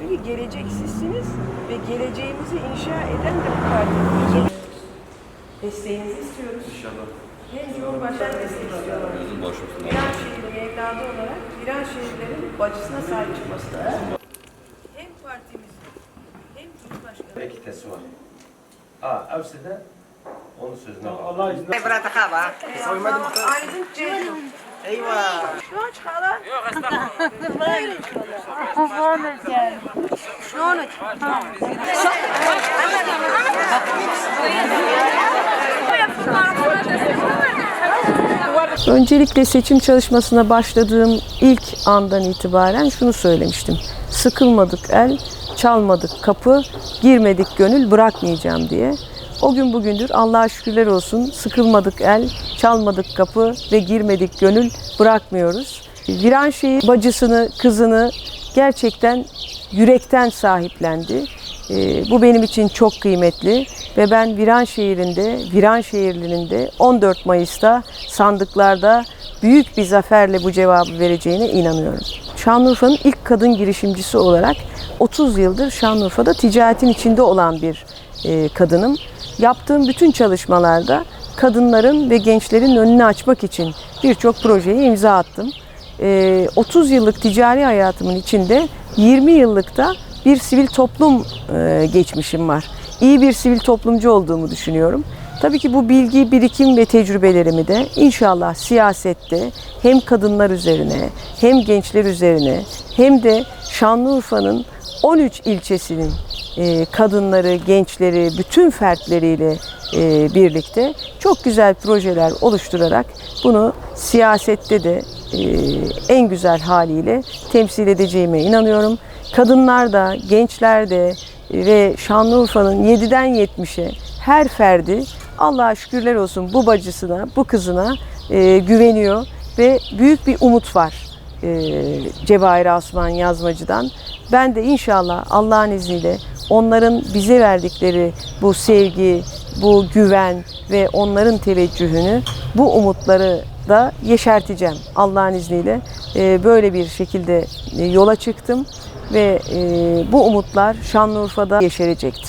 Çünkü gelecek sizsiniz ve geleceğimizi inşa eden de bu parti. Desteğinizi istiyoruz. İnşallah. Hem Cumhurbaşkanı desteği istiyorlar. Gözün baş olsun. Viranşehir'in evladı olarak Viranşehirlerin bacısına sahip çıkması lazım. Hem partimizin hem Cumhurbaşkanı Ekitesi var. Ha, evsede onun sözüne bak. Allah izniyle. Aydın Ceyhun. Eyvah. Şu an hala. Öncelikle seçim çalışmasına başladığım ilk andan itibaren şunu söylemiştim. Sıkılmadık el, çalmadık kapı, girmedik gönül bırakmayacağım diye. O gün bugündür Allah'a şükürler olsun sıkılmadık el, çalmadık kapı ve girmedik gönül bırakmıyoruz. Viranşehir bacısını, kızını gerçekten yürekten sahiplendi. Ee, bu benim için çok kıymetli ve ben Viranşehir'inde, Viranşehirli'nin de 14 Mayıs'ta sandıklarda büyük bir zaferle bu cevabı vereceğine inanıyorum. Şanlıurfa'nın ilk kadın girişimcisi olarak 30 yıldır Şanlıurfa'da ticaretin içinde olan bir e, kadınım. Yaptığım bütün çalışmalarda kadınların ve gençlerin önünü açmak için birçok projeye imza attım. Ee, 30 yıllık ticari hayatımın içinde 20 yıllıkta bir sivil toplum e, geçmişim var. İyi bir sivil toplumcu olduğumu düşünüyorum. Tabii ki bu bilgi, birikim ve tecrübelerimi de inşallah siyasette hem kadınlar üzerine hem gençler üzerine hem de Şanlıurfa'nın 13 ilçesinin e, kadınları, gençleri, bütün fertleriyle e, birlikte çok güzel projeler oluşturarak bunu siyasette de en güzel haliyle temsil edeceğime inanıyorum. Kadınlar da, gençler de ve Şanlıurfa'nın 7'den 70'e her ferdi Allah'a şükürler olsun bu bacısına, bu kızına e, güveniyor ve büyük bir umut var e, Cevahir Osman Yazmacı'dan. Ben de inşallah Allah'ın izniyle onların bize verdikleri bu sevgi, bu güven ve onların teveccühünü, bu umutları da yeşerteceğim Allah'ın izniyle. E, böyle bir şekilde e, yola çıktım ve e, bu umutlar Şanlıurfa'da yeşerecektir.